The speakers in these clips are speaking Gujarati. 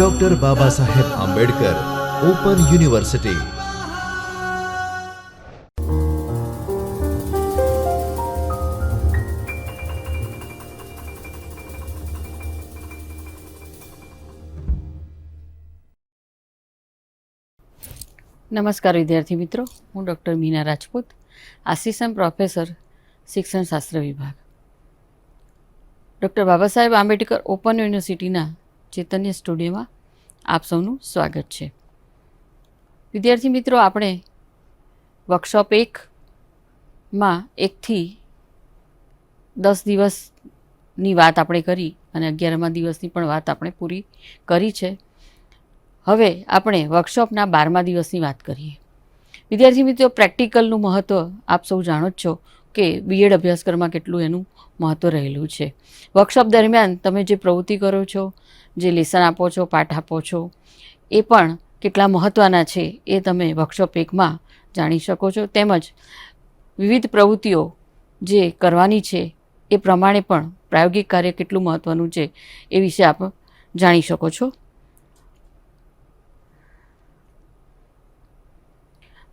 Doctor Baba Saheb Ambedkar open university નમસ્કાર વિદ્યાર્થી મિત્રો, હું doctor Meena Rajput, assistant professor શિક્ષણ શાસ્ત્ર વિભાગ. ડૉક્ટર બાબા સાહેબ આંબેડકર ઓપન યુનિવર્સિટીના ચૈતન્ય સ્ટુડિયોમાં આપ સૌનું સ્વાગત છે. વિદ્યાર્થી મિત્રો, આપણે વર્કશોપ એકમાં એકથી દસ દિવસની વાત આપણે કરી અને અગિયારમા દિવસની પણ વાત આપણે પૂરી કરી છે. હવે આપણે વર્કશોપના બારમા દિવસની વાત કરીએ. વિદ્યાર્થી મિત્રો પ્રેક્ટિકલનું મહત્ત્વ આપ સૌ જાણો જ છો. કે બીએડ અભ્યાસક્રમમાં કેટલું એનું મહત્ત્વ રહેલું છે. વર્કશોપ દરમિયાન તમે જે પ્રવૃત્તિ કરો છો, જે લેસન આપો છો, પાઠ આપો છો, એ પણ કેટલા મહત્ત્વના છે એ તમે વર્કશોપ એકમાં જાણી શકો છો. તેમજ વિવિધ પ્રવૃત્તિઓ જે કરવાની છે એ પ્રમાણે પણ પ્રાયોગિક કાર્ય કેટલું મહત્ત્વનું છે એ વિશે આપ જાણી શકો છો.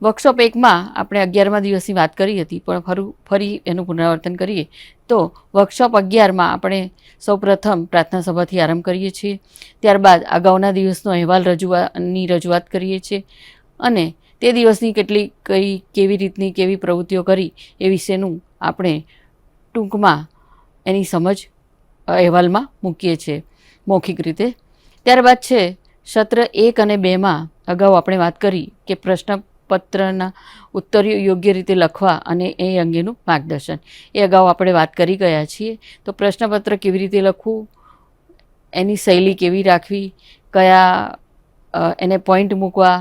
વર્કશોપ એકમાં આપણે અગિયારમા દિવસની વાત કરી હતી, પણ ફરું, ફરી એનું પુનરાવર્તન કરીએ. તો વર્કશોપ અગિયારમાં આપણે સૌપ્રથમ પ્રાર્થના સભાથી આરંભ કરીએ છીએ. ત્યારબાદ અગાઉના દિવસનો અહેવાલ રજૂઆતની રજૂઆત કરીએ છીએ. અને તે દિવસની કેટલી કઈ, કેવી રીતની, કેવી પ્રવૃત્તિઓ કરી એ વિશેનું આપણે ટૂંકમાં એની સમજ અહેવાલમાં મૂકીએ છીએ, મૌખિક રીતે. ત્યારબાદ છે, સત્ર એક અને બેમાં અગાઉ આપણે વાત કરી કે પ્રશ્ન પત્રના ઉત્તરીઓ યોગ્ય રીતે લખવા અને એ અંગેનું માર્ગદર્શન. એ અગાઉ આપણે વાત કરી ગયા છીએ. તો પ્રશ્નપત્ર કેવી રીતે લખવું? એની શૈલી કેવી રાખવી? કયા એને પોઈન્ટ મૂકવા?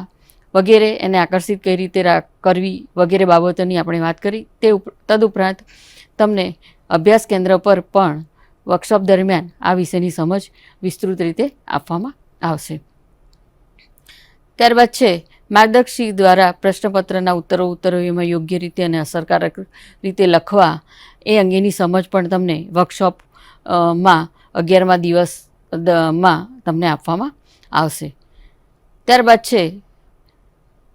વગેરે એને આકર્ષિત કઈ રીતે કરવી? વગેરે બાબતોની આપણે વાત કરી. તે તદુપરાંત તમને અભ્યાસ કેન્દ્ર પર પણ વર્કશોપ દરમિયાન આ વિષયની સમજ વિસ્તૃત રીતે આપવામાં આવશે. ત્યારબાદ છે માર્ગદર્શી દ્વારા પ્રશ્નપત્રના ઉત્તરો ઉત્તરો એમાં યોગ્ય રીતે અને અસરકારક રીતે લખવા એ અંગેની સમજ પણ તમને વર્કશોપમાં અગિયારમા દિવસમાં તમને આપવામાં આવશે. ત્યારબાદ છે,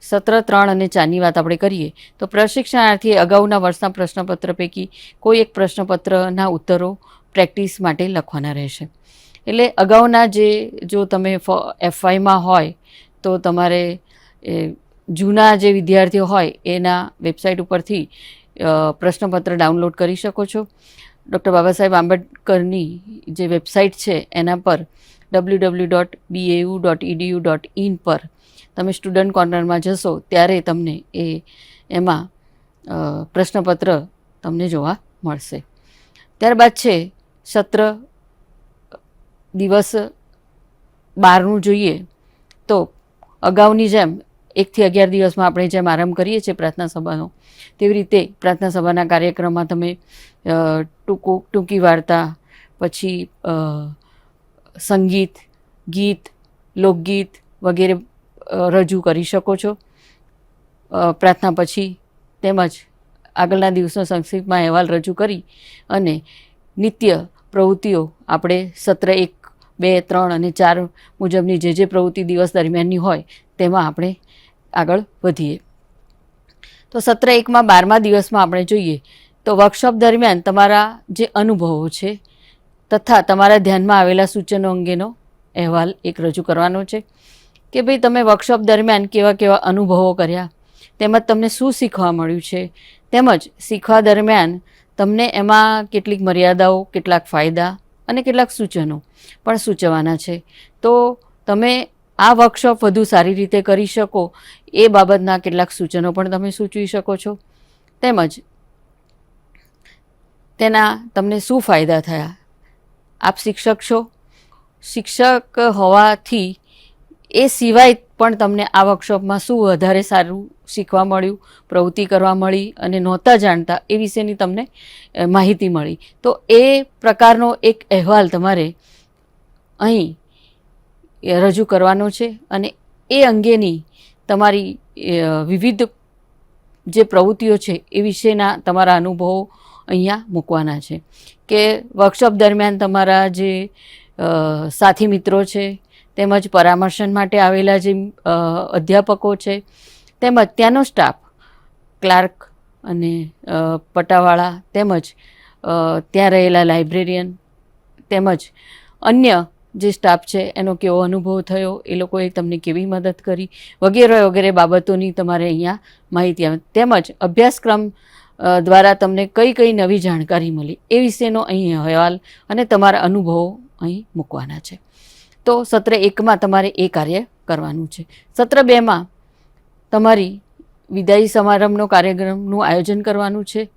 સત્ર ત્રણ અને ચારની વાત આપણે કરીએ, તો પ્રશિક્ષણાર્થીએ અગાઉના વર્ષના પ્રશ્નપત્ર પૈકી કોઈ એક પ્રશ્નપત્રના ઉત્તરો પ્રેક્ટિસ માટે લખવાના રહેશે. એટલે અગાઉના જે, જો તમે એફઆઈમાં હોય, તો તમારે એ જૂના જે વિદ્યાર્થીઓ હોય એના વેબસાઇટ ઉપરથી પ્રશ્નપત્ર ડાઉનલોડ કરી શકો છો. ડૉક્ટર બાબા સાહેબ આંબેડકરની જે વેબસાઇટ છે એના પર W W dot BAU dot EDU dot in પર તમે સ્ટુડન્ટ કોર્નરમાં જશો ત્યારે તમને એ, એમાં પ્રશ્નપત્ર તમને જોવા મળશે. ત્યારબાદ છે સત્ર દિવસ બારનું જોઈએ તો અગાઉની જેમ એકથી અગિયાર દિવસમાં આપણે જેમ આરંભ કરીએ છીએ પ્રાર્થના સભાનો, તેવી રીતે પ્રાર્થના સભાના કાર્યક્રમમાં તમે ટૂંકું, ટૂંકી વાર્તા, પછી સંગીત, ગીત, લોકગીત વગેરે રજૂ કરી શકો છો. પ્રાર્થના પછી તેમજ આગળના દિવસનો સંક્ષિપ્તમાં અહેવાલ રજૂ કરી અને નિત્ય પ્રવૃત્તિઓ આપણે સત્ર એક, બે, ત્રણ અને ચાર મુજબની જે જે પ્રવૃત્તિ દિવસ દરમિયાનની હોય તેમાં આપણે આગળ વધીએ. તો સત્ર એકમાં બારમા દિવસમાં આપણે જોઈએ તો વર્કશોપ દરમિયાન તમારા જે અનુભવો છે તથા તમારા ધ્યાનમાં આવેલા સૂચનો અંગેનો અહેવાલ એક રજૂ કરવાનો છે કે ભાઈ તમે વર્કશોપ દરમિયાન કેવા કેવા અનુભવો કર્યા, તેમજ તમને શું શીખવા મળ્યું છે, તેમજ શીખવા દરમિયાન તમને એમાં કેટલીક મર્યાદાઓ, કેટલાક ફાયદા અને કેટલાક સૂચનો પણ સૂચવવાના છે. તો તમે આ વર્કશોપ વધુ સારી રીતે કરી શકો. એ બાબતના કેટલાક સૂચનો પણ તમે સૂચવી શકો છો. તેમજ તેના તમને શું ફાયદા થયા? આપ શિક્ષક છો. શિક્ષક હોવાથી એ સિવાય પણ તમને આ વર્કશોપમાં શું વધારે સારું શીખવા મળ્યું, પ્રવૃત્તિ કરવા મળી અને નહોતા જાણતા એ વિશેની તમને માહિતી મળી. તો એ પ્રકારનો એક અહેવાલ તમારે અહીં રજૂ કરવાનો છે અને એ અંગેની તમારી વિવિધ જે પ્રવૃત્તિઓ છે એ વિશેના તમારા અનુભવો અહીંયા મૂકવાના છે. કે વર્કશોપ દરમિયાન તમારા જે સાથી મિત્રો છે, તેમજ પરામર્શન માટે આવેલા જે અધ્યાપકો છે, તેમજ ત્યાંનો સ્ટાફ ક્લાર્ક અને પટાવાળા, તેમજ ત્યાં રહેલા લાઇબ્રેરિયન તેમજ અન્ય જે સ્ટાફ છે, એનો કેવો અનુભવ થયો, એ લોકોએ તમને કેવી મદદ કરી, વગેરે વગેરે બાબતોની તમારે અહીંયા માહિતી આવે. તેમજ અભ્યાસક્રમ દ્વારા તમને કઈ કઈ નવી જાણકારી મળી, એ વિશેનો અહીં અહેવાલ અને તમારા અનુભવો અહીં મૂકવાના છે. તો સત્ર એકમાં તમારે એ કાર્ય કરવાનું છે. સત્ર બેમાં તમારી વિદાયી સમારંભનો કાર્યક્રમનું આયોજન કરવાનું છે.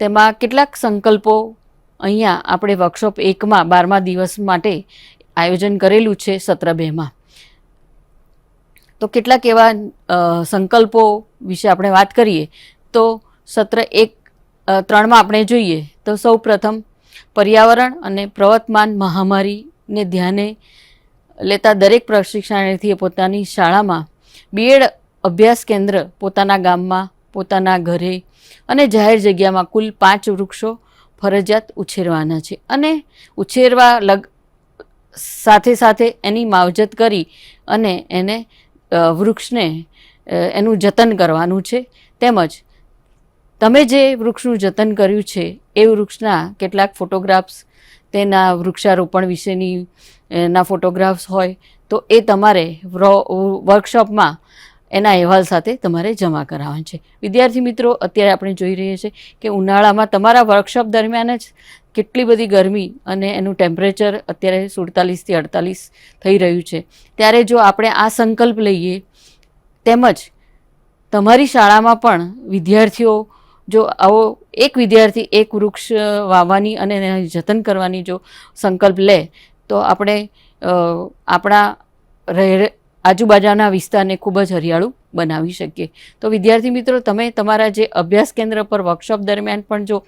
તેમાં કેટલાક સંકલ્પો અહીંયા આપણે વર્કશોપ એકમાં બારમા દિવસ માટે આયોજન કરેલું છે સત્ર બેમાં તો કેટલાક એવા સંકલ્પો વિશે આપણે વાત કરીએ, તો સત્ર એક ત્રણમાં આપણે જોઈએ, તો સૌ પ્રથમ પર્યાવરણ અને પ્રવર્તમાન મહામારીને ધ્યાને લેતા દરેક પ્રશિક્ષણાર્થીએ પોતાની શાળામાં બીએડ અભ્યાસ કેન્દ્ર પોતાના ગામમાં, પોતાના ઘરે અને જાહેર જગ્યામાં કુલ પાંચ વૃક્ષો ફરજિયાત ઉછેરવાના છે. અને ઉછેરવા લગ, સાથે સાથે એની માવજત કરી અને એને વૃક્ષને એનું જતન કરવાનું છે. તેમજ તમે જે વૃક્ષનું જતન કર્યું છે, એ વૃક્ષના કેટલાક ફોટોગ્રાફ્સ, તેના વૃક્ષારોપણ વિશેની ના ફોટોગ્રાફ્સ હોય, તો એ તમારે વ્રો- વર્કશોપમાં એના અહેવાલ સાથે તમારે જમા કરાવવાનું છે. વિદ્યાર્થી મિત્રો, અત્યારે આપણે જોઈ રહીએ છીએ કે ઉનાળામાં તમારા વર્કશોપ દરમિયાન જ કેટલી બધી ગરમી અને એનું ટેમ્પરેચર અત્યારે સુડતાલીસથી અડતાલીસ થઈ રહ્યું છે. ત્યારે જો આપણે આ સંકલ્પ લઈએ, તેમજ તમારી શાળામાં પણ વિદ્યાર્થીઓ જો આવો એક વિદ્યાર્થી, એક વૃક્ષ વાવવાની અને એના જતન કરવાની જો સંકલ્પ લે, તો આપણે આપણા રહે આજુબાજુના વિસ્તારને ખૂબ જ હરિયાળું બનાવી શકીએ. તો વિદ્યાર્થી મિત્રો, તમે તમારા જે અભ્યાસ કેન્દ્ર પર વર્કશોપ દરમિયાન પણ જો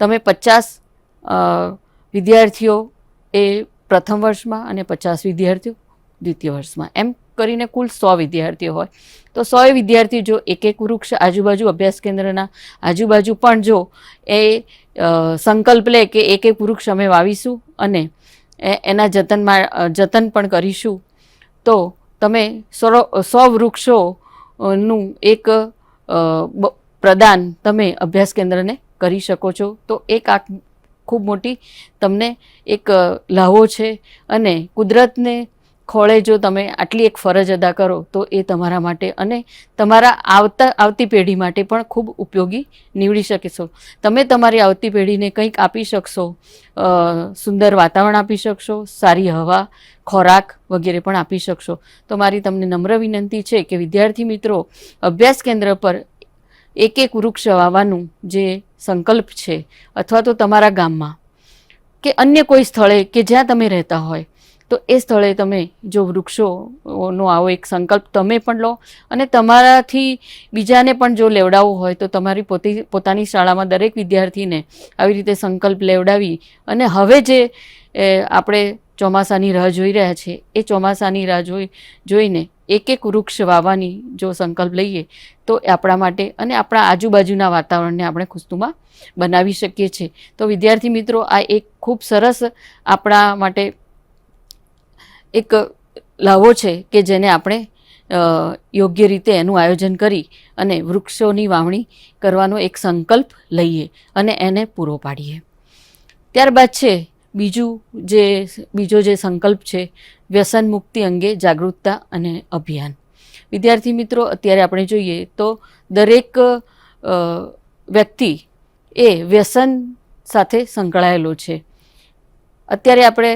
તમે પચાસ વિદ્યાર્થીઓ એ પ્રથમ વર્ષમાં અને પચાસ વિદ્યાર્થીઓ દ્વિતીય વર્ષમાં, એમ કરીને કુલ સો વિદ્યાર્થીઓ હોય. તો સો વિદ્યાર્થીઓ જો એક એક વૃક્ષ આજુબાજુ અભ્યાસ કેન્દ્રના આજુબાજુ પણ જો એ સંકલ્પ લે કે એક એક વૃક્ષ અમે વાવીશું અને એના જતનમાં જતન પણ કરીશું, તો તમે સો વૃક્ષોનું એક પ્રદાન તમે અભ્યાસ કેન્દ્રને કરી શકો છો. તો એક આ ખૂબ મોટી તમને એક લહાવો છે અને કુદરતને ખોળે જો તમે આટલી એક ફરજ અદા કરો તો એ તમારા માટે અને તમારા આવતા, આવતી પેઢી માટે પણ ખૂબ ઉપયોગી નીવડી શકશો. તમે તમારી આવતી પેઢીને કંઈક આપી શકશો સુંદર વાતાવરણ આપી શકશો, સારી હવા, ખોરાક વગેરે પણ આપી શકશો. તો મારી તમને નમ્ર વિનંતી છે કે વિદ્યાર્થી મિત્રો, અભ્યાસ કેન્દ્ર પર એક એક વૃક્ષ વાવવાનું જે સંકલ્પ છે, અથવા તો તમારા ગામમાં કે અન્ય કોઈ સ્થળે કે જ્યાં તમે રહેતા હોય તો એ સ્થળે તમે જો વૃક્ષોનો આવો એક સંકલ્પ તમે પણ લો અને તમારાથી બીજાને પણ જો લેવડાવવું હોય તો તમારી પોતે પોતાની શાળામાં દરેક વિદ્યાર્થીને આવી રીતે સંકલ્પ લેવડાવી અને હવે જે આપણે ચોમાસાની રાહ જોઈ રહ્યા છે, એ ચોમાસાની રાહ જોઈ, જોઈને એક એક વૃક્ષ વાવવાની જો સંકલ્પ લઈએ તો આપણા માટે અને આપણા આજુબાજુના વાતાવરણને આપણે ખુશ્તુમાં બનાવી શકીએ છીએ. તો વિદ્યાર્થી મિત્રો, આ એક ખૂબ સરસ આપણા માટે એક લાવો છે કે જેને આપણે યોગ્ય રીતે એનું આયોજન કરી અને વૃક્ષોની વાવણી કરવાનો એક સંકલ્પ લઈએ અને એને પૂરો પાડીએ. ત્યારબાદ છે, બીજું જે, બીજો જે સંકલ્પ છે, વ્યસન મુક્તિ અંગે જાગૃતતા અને અભિયાન. વિદ્યાર્થી મિત્રો, અત્યારે આપણે જોઈએ તો દરેક વ્યક્તિ એ વ્યસન સાથે સંકળાયેલો છે. અત્યારે આપણે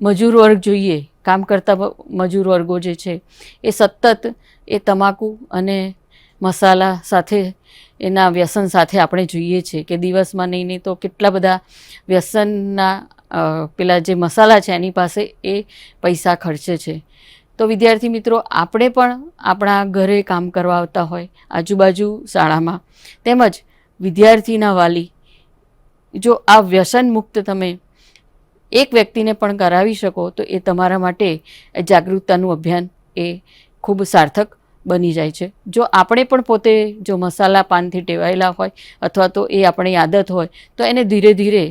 મજૂર વર્ગ જોઈએ, કામ કરતા મજૂર વર્ગો જે છે, એ સતત એ તમાકુ અને મસાલા સાથે, એના વ્યસન સાથે આપણે જોઈએ છે કે દિવસમાં નહીં નહીં તો કેટલા બધા વ્યસનના પેલા જે મસાલા છે એની પાસે એ પૈસા ખર્ચે છે. તો વિદ્યાર્થી મિત્રો, આપણે પણ આપણા ઘરે કામ કરવા આવતા હોય, આજુબાજુ શાળામાં, તેમજ વિદ્યાર્થીના વાલી, જો આ વ્યસન મુક્ત તમે એક વ્યક્તિને પણ કરાવી શકો, તો એ તમારા માટે જાગૃતતાનું અભિયાન એ ખૂબ સાર્થક બની જાય છે. જો આપણે પણ પોતે જો મસાલા પાનથી ટેવાયેલા હોય અથવા તો એ આપણી આદત હોય, તો એને ધીરે ધીરે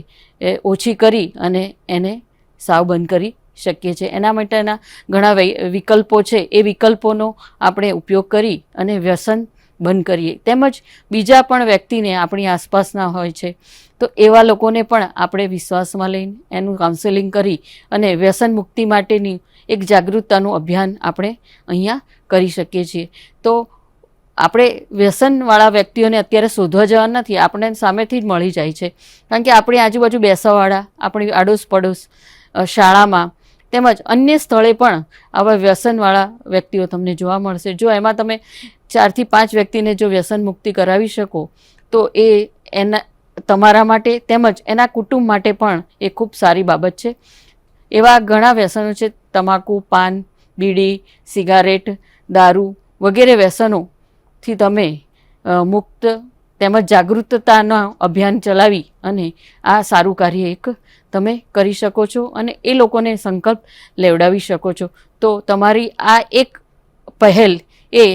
ઓછી કરી અને એને સાવ બંધ કરી શકીએ છીએ. એના માટેના ઘણા વિકલ્પો છે. એ વિકલ્પોનો આપણે ઉપયોગ કરી અને વ્યસન બંધ કરીએ. તેમજ બીજા પણ વ્યક્તિને આપણી આસપાસના હોય છે. તો એવા લોકોને પણ આપણે વિશ્વાસમાં લઈને એનું કાઉન્સેલિંગ કરી અને વ્યસન મુક્તિ માટેની એક જાગૃતતાનું અભિયાન આપણે અહીંયા કરી શકીએ છીએ. તો આપણે વ્યસનવાળા વ્યક્તિઓને અત્યારે શોધવા જવા નથી. આપણે સામેથી જ મળી જાય છે. કારણ કે આપણી આજુબાજુ બેસવાવાળા, આપણી આડોશ પડોશ શાળામાં તેમજ અન્ય સ્થળે પણ આવા વ્યસનવાળા વ્યક્તિઓ તમને જોવા મળશે. જો એમાં તમે ચારથી પાંચ વ્યક્તિને જો વ્યસન મુક્તિ કરાવી શકો, તો એ એના, તમારા માટે તેમજ એના કુટુંબ માટે પણ એ ખૂબ સારી બાબત છે. એવા ઘણા વ્યસનો છે, તમાકુ, પાન, બીડી, સિગારેટ, દારૂ વગેરે વ્યસનોથી તમે મુક્ત તેમજ જાગૃતતાના અભિયાન ચલાવી અને આ સારું કાર્ય એક તમે કરી શકો છો અને એ લોકોને સંકલ્પ લેવડાવી શકો છો. તો તમારી આ એક પહેલ એ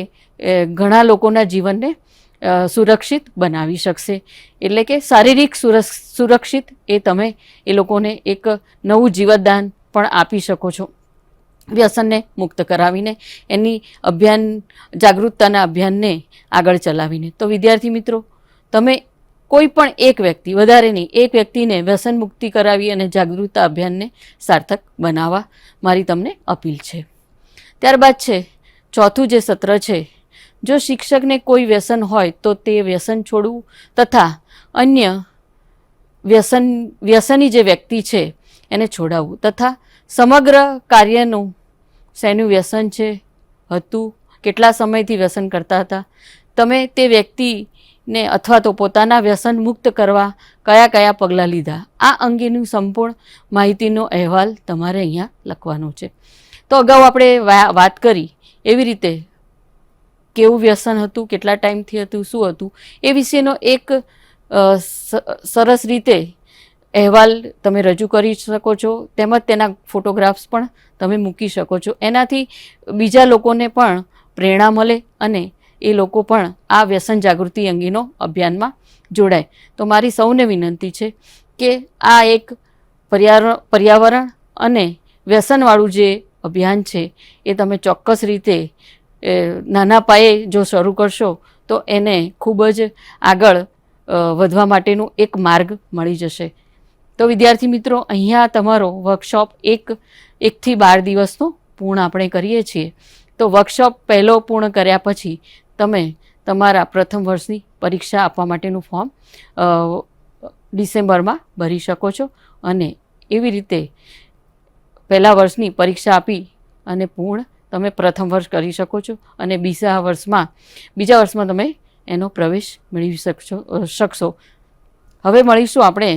ઘણા લોકોના જીવનને સુરક્ષિત બનાવી શકશે. એટલે કે શારીરિક સુરક્ષ, સુરક્ષિત એ તમે એ લોકોને એક નવું જીવતદાન પણ આપી શકો છો. વ્યસનને મુક્ત કરાવીને, એની અભિયાન, જાગૃતતાના અભિયાનને આગળ ચલાવીને. તો વિદ્યાર્થી મિત્રો, તમે કોઈ પણ એક વ્યક્તિ, વધારે નહીં, એક વ્યક્તિને વ્યસન મુક્તિ કરાવી અને જાગૃતતા અભિયાનને સાર્થક બનાવવા મારી તમને અપીલ છે. ત્યારબાદ છે, ચોથું જે સત્ર છે, જો શિક્ષકને કોઈ વ્યસન હોય તો તે વ્યસન છોડવું તથા અન્ય વ્યસન, વ્યસની જે વ્યક્તિ છે એને છોડાવવું તથા સમગ્ર કાર્યનું શેનું વ્યસન છે, હતું, કેટલા સમયથી વ્યસન કરતા હતા, તમે તે વ્યક્તિને અથવા તો પોતાના વ્યસન મુક્ત કરવા કયા કયા પગલાં લીધા? આ અંગેનું સંપૂર્ણ માહિતીનો અહેવાલ તમારે અહીંયા લખવાનો છે. તો અગાઉ આપણે વાત કરી એવી રીતે કેવું વ્યસન હતું, કેટલા ટાઈમથી હતું, શું હતું, એ વિશેનો એક સરસ રીતે અહેવાલ તમે રજૂ કરી શકો છો. તેમજ તેના ફોટોગ્રાફ્સ પણ તમે મૂકી શકો છો. એનાથી બીજા લોકોને પણ પ્રેરણા મળે અને એ લોકો પણ આ વ્યસન જાગૃતિ અંગેનો અભિયાનમાં જોડાય. તો મારી સૌને વિનંતી છે કે આ એક પર્યાવરણ અને વ્યસનવાળું જે અભિયાન છે, એ તમે ચોક્કસ રીતે નાના પાયે જો શરૂ કરશો, તો એને ખૂબ જ આગળ વધવા માટેનું એક માર્ગ મળી જશે. તો વિદ્યાર્થી મિત્રો, અહીંયા તમારો વર્કશોપ એક, એકથી બાર દિવસનો પૂર્ણ આપણે કરીએ છીએ. તો વર્કશોપ પહેલો પૂર્ણ કર્યા પછી તમે તમારા પ્રથમ વર્ષની પરીક્ષા આપવા માટેનું ફોર્મ ડિસેમ્બરમાં ભરી શકો છો અને એવી રીતે પહેલા વર્ષની પરીક્ષા આપી અને પૂર્ણ તમે પ્રથમ વર્ષ કરી શકો છો અને બીજા વર્ષમાં બીજા વર્ષમાં તમે એનો પ્રવેશ મેળવી શકશો શકશો. હવે મળીશું આપણે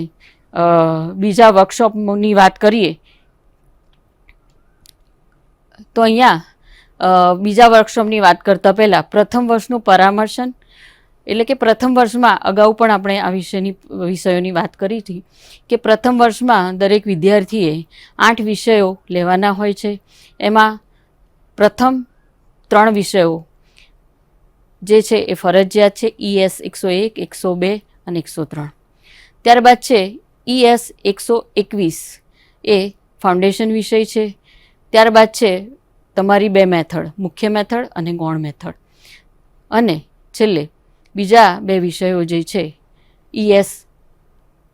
બીજા વર્કશોપની વાત કરીએ. તો અહીંયા બીજા વર્કશોપની વાત કરતાં પહેલાં પ્રથમ વર્ષનું પરામર્શન, એટલે કે પ્રથમ વર્ષમાં અગાઉ પણ આપણે આ વિષયની, વિષયોની વાત કરી હતી કે પ્રથમ વર્ષમાં દરેક વિદ્યાર્થીએ આઠ વિષયો લેવાના હોય છે. એમાં પ્રથમ ત્રણ વિષયો જે છે એ ફરજિયાત છે ઈએસ એકસો એક, એકસો બે અને એકસો ત્રણ. ત્યારબાદ છે ઈએસ એકસો એકવીસ એ ફાઉન્ડેશન વિષય છે. ત્યારબાદ છે તમારી બે મેથડ, મુખ્ય મેથડ અને ગૌણ મેથડ. અને છેલ્લે બીજા બે વિષયો જે છે ઈએસ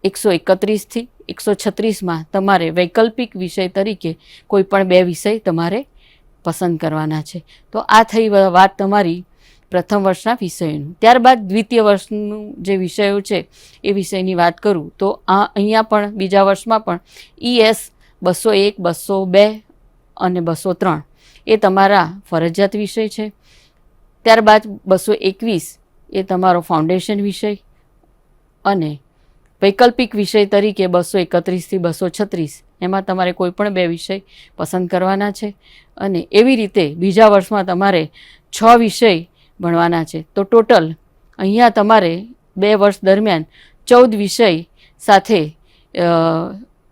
એકસો એકત્રીસથી એકસો છત્રીસમાં તમારે વૈકલ્પિક વિષય તરીકે કોઈ પણ બે વિષય તમારે પસંદ કરવાના છે. તો આ થઈ વાત તમારી પ્રથમ વર્ષના વિષયનું. ત્યારબાદ દ્વિતીય વર્ષનું જે વિષયો છે, એ વિષયની વાત કરું, તો આ અહીંયા પણ બીજા વર્ષમાં પણ ઈએસ બસો એક, બસો બે અને બસો ત્રણ. એ તમારા ફરજિયાત વિષય છે. ત્યારબાદ બસો એકવીસ એ તમારો ફાઉન્ડેશન વિષય અને વૈકલ્પિક વિષય તરીકે બસો એકત્રીસથી બસો છત્રીસ એમાં તમારે કોઈ પણ બે વિષય પસંદ કરવાના છે અને એવી રીતે બીજા વર્ષમાં તમારે છ વિષય ભણવાના છે. તો ટોટલ અહીંયા તમારે બે વર્ષ દરમિયાન ચૌદ વિષય સાથે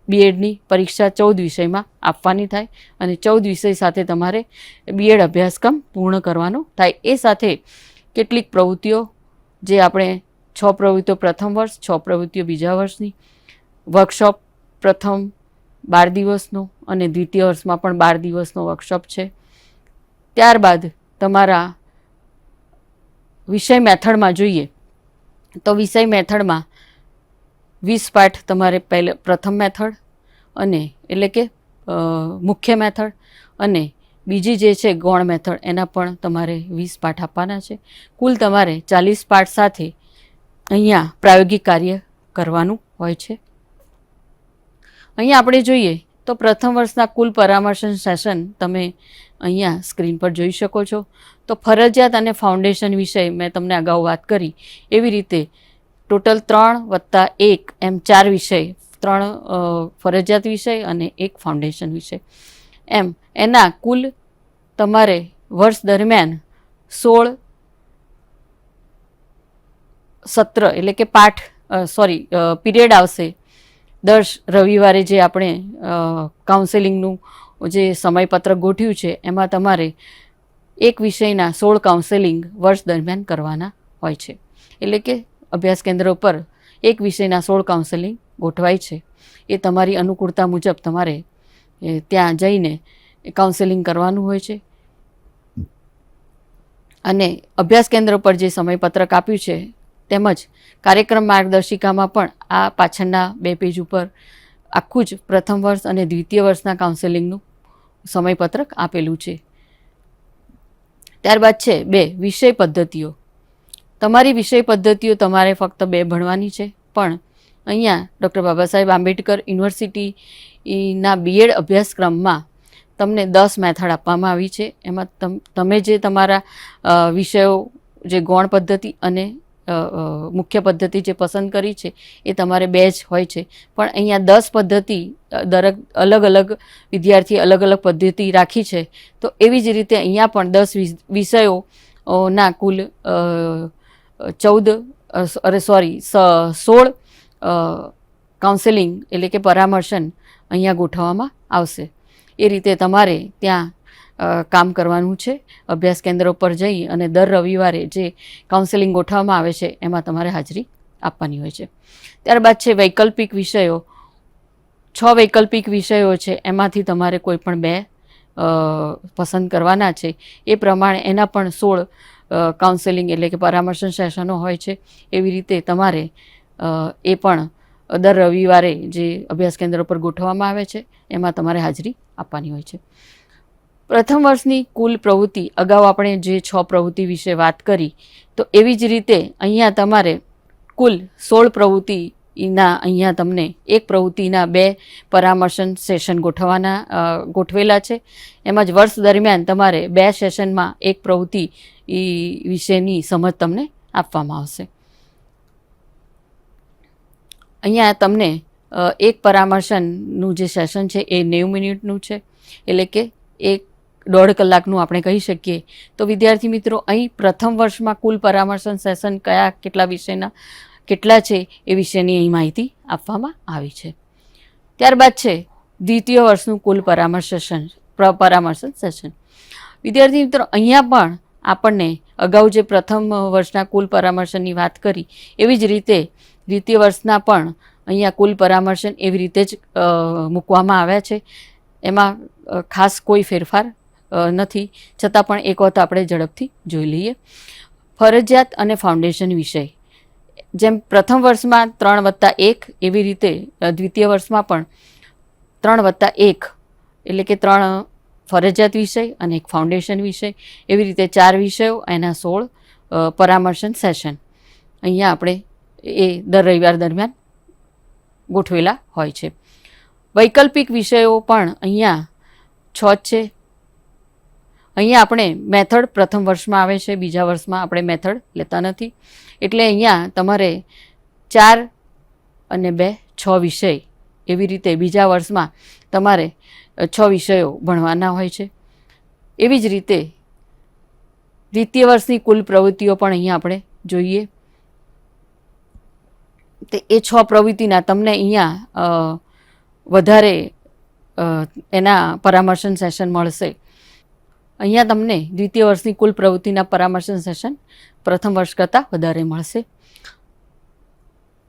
બીએડની પરીક્ષા ચૌદ વિષયમાં આપવાની થાય અને ચૌદ વિષય સાથે તમારે બીએડ અભ્યાસક્રમ પૂર્ણ કરવાનો થાય. એ સાથે કેટલીક પ્રવૃત્તિઓ જે આપણે છ પ્રવૃત્તિઓ, પ્રથમ વર્ષ, છ પ્રવૃત્તિઓ, બીજા વર્ષની વર્કશોપ પ્રથમ બાર દિવસનો અને દ્વિતીય વર્ષમાં પણ બાર દિવસનો વર્કશોપ છે. ત્યારબાદ તમારા વિષય મેથડમાં જોઈએ તો વિષય મેથડમાં વીસ પાઠ તમારે પહેલે પ્રથમ મેથડ અને એટલે કે મુખ્ય મેથડ અને બીજી જે છે ગૌણ મેથડ, એના પણ તમારે વીસ પાઠ આપવાના છે. કુલ તમારે ચાલીસ પાઠ સાથે અહીંયા પ્રાયોગિક કાર્ય કરવાનું હોય છે. અહીંયા આપણે જોઈએ તો પ્રથમ વર્ષના કુલ પરામર્શન સેશન તમે અહીંયા સ્ક્રીન પર જોઈ શકો છો. તો ફરજિયાત અને ફાઉન્ડેશન વિષય મેં તમને અગાઉ વાત કરી. એવી રીતે ટોટલ ત્રણ વત્તા એક એમ ચાર વિષય. ત્રણ ફરજિયાત વિષય અને એક ફાઉન્ડેશન વિષય. એમ, એના કુલ તમારે વર્ષ દરમિયાન સોળ, સત્ર એટલે કે પાઠ સોરી પીરિયડ આવશે. દર રવિવારે જે આપણે કાઉન્સેલિંગનું જે સમયપત્રક ગોઠવ્યું છે, એમાં તમારે એક વિષયના સોળ કાઉન્સેલિંગ વર્ષ દરમિયાન કરવાના હોય છે. એટલે કે અભ્યાસ કેન્દ્ર પર એક વિષયના સોળ કાઉન્સેલિંગ ગોઠવાય છે. એ તમારી અનુકૂળતા મુજબ તમારે ત્યાં જઈને કાઉન્સેલિંગ કરવાનું હોય છે. અને અભ્યાસ કેન્દ્ર પર જે સમયપત્રક આપ્યું છે, તેમજ કાર્યક્રમ માર્ગદર્શિકામાં પણ આ પાછળના બે પેજ ઉપર આખું જ પ્રથમ વર્ષ અને દ્વિતીય વર્ષના કાઉન્સેલિંગનું સમયપત્રક આપેલું છે. ત્યારબાદ છે બે વિષય પદ્ધતિઓ. તમારી વિષય પદ્ધતિઓ તમારે ફક્ત બે ભણવાની છે. પણ અહીંયા ડૉક્ટર બાબા સાહેબ આંબેડકર યુનિવર્સિટીના બીએડ અભ્યાસક્રમમાં તમને દસ મેથડ આપવામાં આવી છે. એમાં તમ જે તમારા વિષયો, જે ગૌણ પદ્ધતિ અને મુખ્ય પદ્ધતિ જે પસંદ કરી છે, એ તમારે બે જ હોય છે. પણ અહીંયા દસ પદ્ધતિ દરેક અલગ અલગ વિદ્યાર્થી અલગ અલગ પદ્ધતિ રાખી છે. તો એવી જ રીતે અહીંયા પણ દસ વિષયોના કુલ ચૌદ અરે સોરી સોળ કાઉન્સેલિંગ એટલે કે પરામર્શન અહીંયા ગોઠવવામાં આવશે. એ રીતે તમારે ત્યાં કામ કરવાનું છે. અભ્યાસ કેન્દ્ર પર જઈ અને દર રવિવારે જે કાઉન્સેલિંગ ગોઠવવામાં આવે છે, એમાં તમારે હાજરી આપવાની હોય છે. ત્યારબાદ છે વૈકલ્પિક વિષયો. છ વૈકલ્પિક વિષયો છે, એમાંથી તમારે કોઈ પણ બે પસંદ કરવાના છે. એ પ્રમાણે એના પણ સોળ કાઉન્સેલિંગ એટલે કે પરામર્શન સેશનો હોય છે, એવી રીતે તમારે એ પણ દર રવિવારે જે અભ્યાસ કેન્દ્ર પર ગોઠવવામાં આવે છે, એમાં તમારે હાજરી આપવાની હોય છે. પ્રથમ વર્ષની કુલ પ્રવૃત્તિ, અગાઉ આપણે જે છ પ્રવૃત્તિ વિશે વાત કરી, તો એવી જ રીતે અહીંયા તમારે કુલ સોળ પ્રવૃત્તિના અહીંયા તમને એક પ્રવૃત્તિના બે પરામર્શન સેશન ગોઠવવાના ગોઠવેલા છે. એમાં જ વર્ષ દરમિયાન તમારે બે સેશનમાં એક પ્રવૃત્તિ વિશેની સમજ તમને આપવામાં આવશે. અહીંયા તમને એક પરામર્શનનું જે સેશન છે એ નેવું મિનિટનું છે. એટલે કે એક દોઢ કલાકનું આપણે કહી શકીએ. તો વિદ્યાર્થી મિત્રો, અહીં પ્રથમ વર્ષમાં કુલ પરામર્શન સેશન કયા, કેટલા વિષયના? કેટલા છે એ વિશેની અહીં માહિતી આપવામાં આવી છે. ત્યારબાદ છે, દ્વિતીય વર્ષનું કુલ પરામર્શ સેશન પ્ર- પરામર્શન સેશન. વિદ્યાર્થી મિત્રો, અહીંયા પણ આપણને અગાઉ જે પ્રથમ વર્ષના કુલ પરામર્શનની વાત કરી, એવી જ રીતે દ્વિતીય વર્ષના પણ અહીંયા કુલ પરામર્શન એવી રીતે જ મૂકવામાં આવ્યા છે. એમાં ખાસ કોઈ ફેરફાર નથી. છતાં પણ એક વખત આપણે ઝડપથી જોઈ લઈએ. ફરજિયાત અને ફાઉન્ડેશન વિષય જેમ પ્રથમ વર્ષમાં ત્રણ વત્તા એક એવી રીતે દ્વિતીય વર્ષમાં પણ ત્રણ વત્તા એક, એટલે કે ત્રણ ફરજિયાત વિષય અને એક ફાઉન્ડેશન વિષય, એવી રીતે ચાર વિષયો, એના સોળ પરામર્શન સેશન. અહીંયા આપણે એ દર રવિવાર દરમિયાન ગોઠવેલા હોય છે. વૈકલ્પિક વિષયો પણ અહીંયા છ જ છે. અહીંયા આપણે મેથડ પ્રથમ વર્ષમાં આવે છે, બીજા વર્ષમાં આપણે મેથડ લેતા નથી. એટલે અહીંયા તમારે ચાર અને બે, છ વિષય એવી રીતે બીજા વર્ષમાં તમારે છ વિષયો ભણવાના હોય છે. એવી જ રીતે દ્વિતીય વર્ષની કુલ પ્રવૃત્તિઓ પણ અહીંયા આપણે જોઈએ. તે એ છ પ્રવૃત્તિના તમને અહીંયા વધારે એના પરામર્શન સેશન મળશે. અહીંયા તમને દ્વિતીય વર્ષની કુલ પ્રવૃત્તિના પરામર્શન સેશન પ્રથમ વર્ષ કરતાં વધારે મળશે.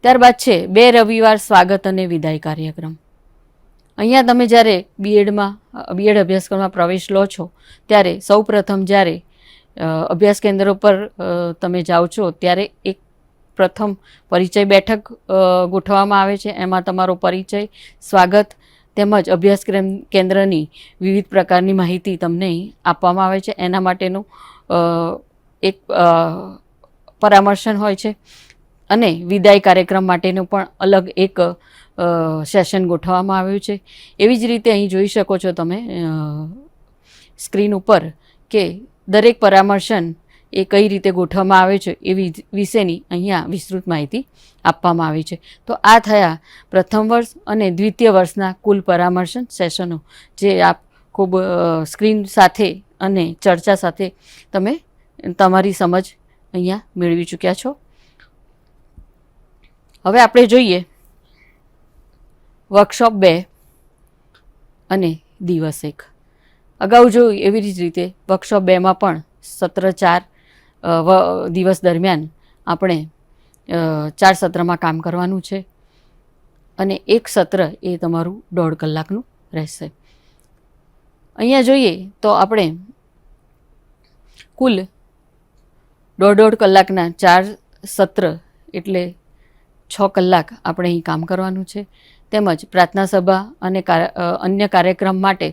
ત્યારબાદ છે, બે રવિવાર સ્વાગત અને વિદાય કાર્યક્રમ. અહીંયા તમે જ્યારે બીએડમાં બીએડ અભ્યાસક્રમમાં પ્રવેશ લો છો, ત્યારે સૌ પ્રથમ જ્યારે અભ્યાસ કેન્દ્રો પર તમે જાઓ છો, ત્યારે એક પ્રથમ પરિચય બેઠક ગોઠવવામાં આવે છે. એમાં તમારો પરિચય, સ્વાગત તેમજ અભ્યાસક્રમ કેન્દ્રની વિવિધ પ્રકારની માહિતી તમને આપવામાં આવે છે. એના માટેનું એક પરામર્શન હોય છે અને વિદાય કાર્યક્રમ માટેનું પણ અલગ એક સેશન ગોઠવવામાં આવ્યું છે. એવી જ રીતે અહીં જોઈ શકો છો તમે સ્ક્રીન ઉપર કે દરેક પરામર્શન એ કઈ રીતે ગોઠવવામાં આવે છે એવી વિશેની અહીંયા વિસ્તૃત માહિતી આપવામાં આવી છે. તો આ થયા પ્રથમ વર્ષ અને દ્વિતીય વર્ષના કુલ પરામર્શન સેશનો, જે આપ ખૂબ સ્ક્રીન સાથે અને ચર્ચા સાથે તમે તમારી સમજ અહીંયા મેળવી ચૂક્યા છો. હવે આપણે જોઈએ વર્કશોપ બે અને દિવસ એક. અગાઉ જોયું એવી જ રીતે વર્કશોપ બેમાં પણ સત્ર ચાર દિવસ દરમિયાન આપણે ચાર સત્રમાં કામ કરવાનું છે અને એક સત્ર એ તમારું દોઢ કલાકનું રહેશે. અહીંયા જોઈએ તો આપણે કુલ દોઢ દોઢ કલાકના ચાર સત્ર એટલે છ કલાક આપણે અહીં કામ કરવાનું છે. તેમજ પ્રાર્થના સભા અને અન્ય કાર્યક્રમ માટે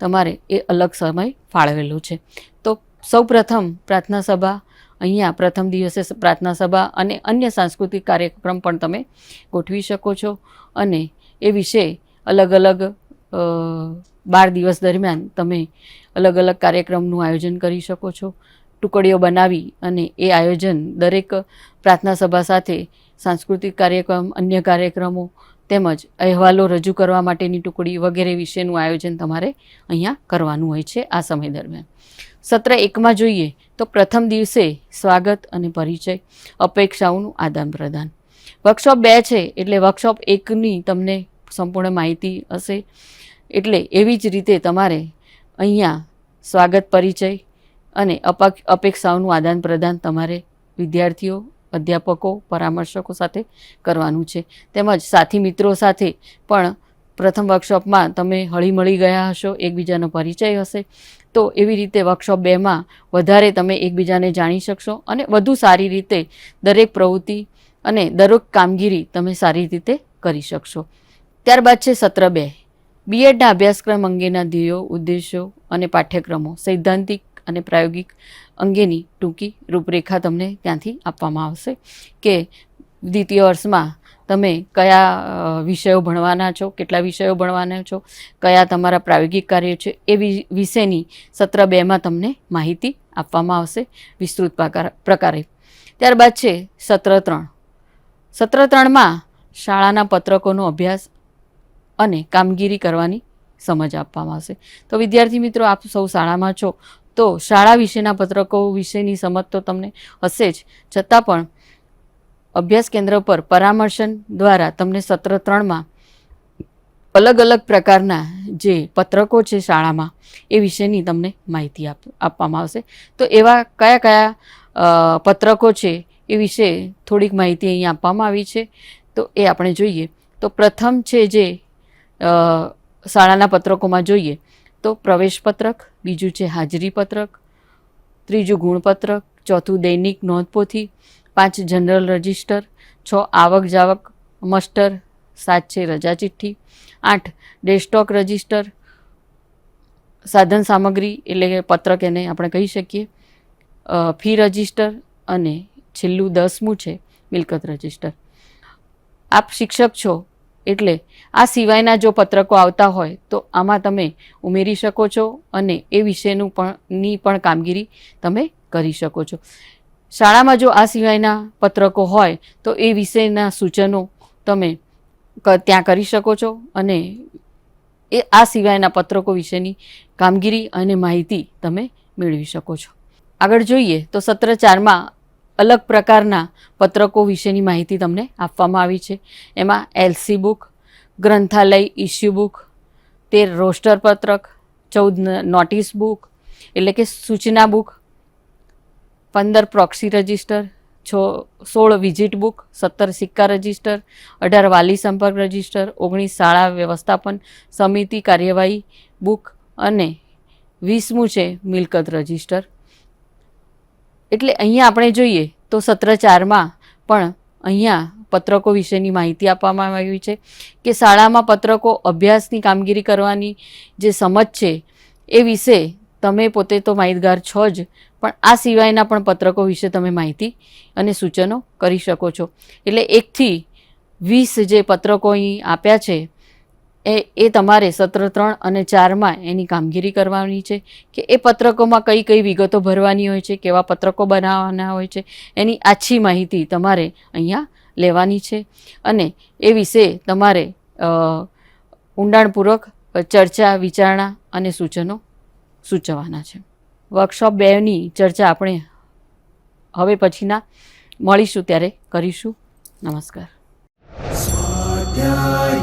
તમારે એ અલગ સમય ફાળવેલો છે. તો સૌ પ્રથમ પ્રાર્થના સભા, અહીંયા પ્રથમ દિવસે પ્રાર્થના સભા અને અન્ય સાંસ્કૃતિક કાર્યક્રમ પણ તમે ગોઠવી શકો છો. અને એ વિશે અલગ અલગ બાર દિવસ દરમિયાન તમે અલગ અલગ કાર્યક્રમનું આયોજન કરી શકો છો. ટુકડીઓ બનાવી અને એ આયોજન દરેક પ્રાર્થના સભા સાથે સાંસ્કૃતિક કાર્યક્રમ, અન્ય કાર્યક્રમો તેમજ અહેવાલો રજૂ કરવા માટેની ટુકડી વગેરે વિશેનું આયોજન તમારે અહીંયા કરવાનું હોય છે આ સમય દરમિયાન. સત્ર એકમાં જોઈએ તો પ્રથમ દિવસે સ્વાગત અને પરિચય, અપેક્ષાઓનું આદાન પ્રદાન. વર્કશોપ બે છે એટલે વર્કશોપ એકની તમને સંપૂર્ણ માહિતી હશે. એટલે એવી જ રીતે તમારે અહીંયા સ્વાગત પરિચય અને અપક- અપેક્ષાઓનું આદાન પ્રદાન તમારે વિદ્યાર્થીઓ, અધ્યાપકો, પરામર્શકો સાથે કરવાનું છે. તેમજ સાથી મિત્રો સાથે પણ પ્રથમ વર્કશોપમાં તમે હળીમળી ગયા હશો, એકબીજાનો પરિચય હશે. તો એવી રીતે વર્કશોપ બેમાં વધારે તમે એકબીજાને જાણી શકશો અને વધુ સારી રીતે દરેક પ્રવૃત્તિ અને દરેક કામગીરી તમે સારી રીતે કરી શકશો. ત્યારબાદ છે સત્ર બે. બીએડના અભ્યાસક્રમ અંગેના ધ્યેયો, ઉદ્દેશો અને પાઠ્યક્રમો. સૈદ્ધાંતિક અને પ્રાયોગિક અંગેની ટૂંકી રૂપરેખા તમને ત્યાંથી આપવામાં આવશે કે દ્વિતીય વર્ષમાં તમે કયા વિષયો ભણવાના છો, કેટલા વિષયો ભણવાના છો, કયા તમારા પ્રાયોગિક કાર્યો છે, એ વિશેની સત્ર બેમાં તમને માહિતી આપવામાં આવશે વિસ્તૃત પ્રકારે. ત્યારબાદ છે સત્ર ત્રણ. સત્ર ત્રણમાં શાળાના પત્રકોનો અભ્યાસ અને કામગીરી કરવાની સમજ આપવામાં આવશે. તો વિદ્યાર્થી મિત્રો, આપ સૌ શાળામાં છો તો શાળા વિશેના પત્રકો વિશેની સમજ તો તમને હશે જ. છતાં પણ અભ્યાસ કેન્દ્ર પર પરામર્શન દ્વારા તમને સત્ર ત્રણમાં અલગ અલગ પ્રકારના જે પત્રકો છે શાળામાં, એ વિશેની તમને માહિતી આપ, આપવામાં આવશે. તો એવા કયા કયા પત્રકો છે એ વિશે થોડીક માહિતી અહીં આપવામાં આવી છે. તો એ આપણે જોઈએ. તો પ્રથમ છે જે શાળાના પત્રકોમાં જોઈએ તો પ્રવેશ પત્રક બીજું છે હાજરી પત્રક ત્રીજું ગુણપત્રક, ચોથું દૈનિક નોંધપોથી, પાંચ જનરલ રજિસ્ટર, છ આવક જાવક મસ્ટર, સાત છે રજા ચિઠ્ઠી આઠ ડેસ્ટોક રજિસ્ટર, સાધન સામગ્રી એટલે પત્રક એને આપણે કહી શકીએ. ફી રજિસ્ટર અને છેલ્લું દસમું છે મિલકત રજિસ્ટર. આપ શિક્ષક છો એટલે આ સિવાયના જો પત્રકો આવતા હોય, તો આમાં તમે ઉમેરી શકો છો અને એ વિશેનું પણ, ની પણ કામગીરી તમે કરી શકો છો. શાળામાં જો આ સિવાયના પત્રકો હોય, તો એ વિષયના સૂચનો તમે ત્યાં કરી શકો છો અને એ આ સિવાયના પત્રકો વિશેની કામગીરી અને માહિતી તમે મેળવી શકો છો. આગળ જોઈએ તો સત્ર ચારમાં અલગ પ્રકારના પત્રકો વિશેની માહિતી તમને આપવામાં આવી છે. એમાં એલસી બુક, ગ્રંથાલય ઇસ્યુ બુક તેર રોસ્ટર પત્રક, ચૌદ નોટિસ બુક, એટલે કે સૂચના બુક, પંદર પ્રોક્સી રજિસ્ટર, છો, સોળ વિઝિટ બુક, સત્તર સિક્કા રજિસ્ટર, અઢાર વાલી સંપર્ક રજિસ્ટર, ઓગણીસ શાળા વ્યવસ્થાપન સમિતિ કાર્યવાહી બુક અને વીસમું છે મિલકત રજિસ્ટર. એટલે અહીંયા આપણે જોઈએ તો સત્ર ચારમાં પણ અહીંયા પત્રકો વિશેની માહિતી આપવામાં આવી છે કે શાળામાં પત્રકો અભ્યાસની કામગીરી કરવાની જે સમજ છે એ વિશે તમે પોતે તો માહિતગાર છો જ, પણ આ સિવાયના પણ પત્રકો વિશે તમે માહિતી અને સૂચનો કરી શકો છો. એટલે એકથી વીસ જે પત્રકો અહીં આપ્યા છે એ એ તમારે સત્ર ત્રણ અને ચારમાં એની કામગીરી કરવાની છે કે એ પત્રકોમાં કઈ કઈ વિગતો ભરવાની હોય છે, કેવા પત્રકો બનાવવાના હોય છે, એની આછી માહિતી તમારે અહીંયા લેવાની છે. અને એ વિશે તમારે ઊંડાણપૂર્વક ચર્ચા, વિચારણા અને સૂચનો સૂચવવાના છે. વર્કશોપ બેની ચર્ચા આપણે હવે પછીના મળીશું, ત્યારે કરીશું. નમસ્કાર. સ્વાધ્યાય